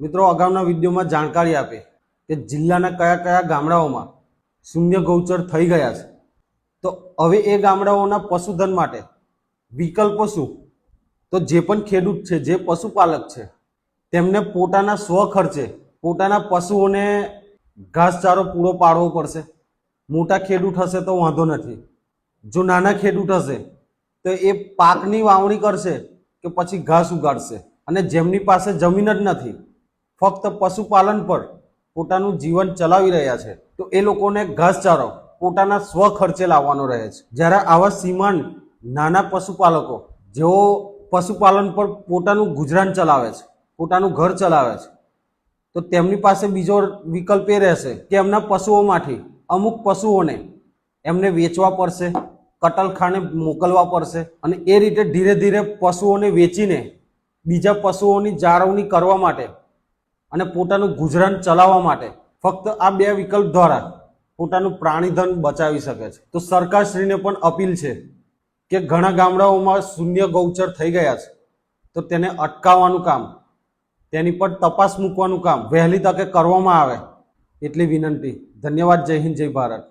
મિત્રો, અગાઉના વિડીયોમાં જાણકારી આપી કે જિલ્લાના કયા કયા ગામડાઓમાં શૂન્ય ગૌચર થઈ ગયા છે. તો હવે એ ગામડાઓના પશુધન માટે વિકલ્પો શું? તો જે પણ ખેડૂત છે, જે પશુપાલક છે, તેમને પોતાના સ્વખર્ચે, પોતાના પશુઓને ઘાસચારો પૂરો પાડવો પડશે. મોટા ખેડૂત હશે તો વાંધો નથી. જો નાના ખેડૂત હશે, તો એ પાકની વાવણી કરશે કે પછી ઘાસ ઉગાડશે. અને જેમની પાસે જમીન જ નથી ફક્ત પશુપાલન પર પોતાનું જીવન ચલાવી રહ્યા છે. તો એ લોકોને ઘાસચારો પોતાના સ્વ ખર્ચે લાવવાનો રહે છે. જ્યારે આવા સીમાંત નાના પશુપાલકો, જેઓ પશુપાલન પર પોતાનું ગુજરાન ચલાવે છે, પોતાનું ઘર ચલાવે છે, તો તેમની પાસે બીજો વિકલ્પ એ રહેશે કે એમના પશુઓમાંથી અમુક પશુઓને એમને વેચવા પડશે, કટલખાને મોકલવા પડશે અને એ રીતે ધીરે ધીરે પશુઓને વેચીને બીજા પશુઓની જાળવણી કરવા માટે અને પોતાનું ગુજરાન ચલાવવા માટે ફક્ત આ બે વિકલ્પ દ્વારા પોતાનું પ્રાણીધન બચાવી શકે છે. તો સરકારશ્રીને પણ અપીલ છે કે ઘણા ગામડાઓમાં શૂન્ય ગૌચર થઈ ગયા છે. તો તેને અટકાવવાનું કામ, તેની પર તપાસ મૂકવાનું કામ વહેલી તકે કરવામાં આવે એટલી વિનંતી. ધન્યવાદ. જય હિન્દ, જય ભારત.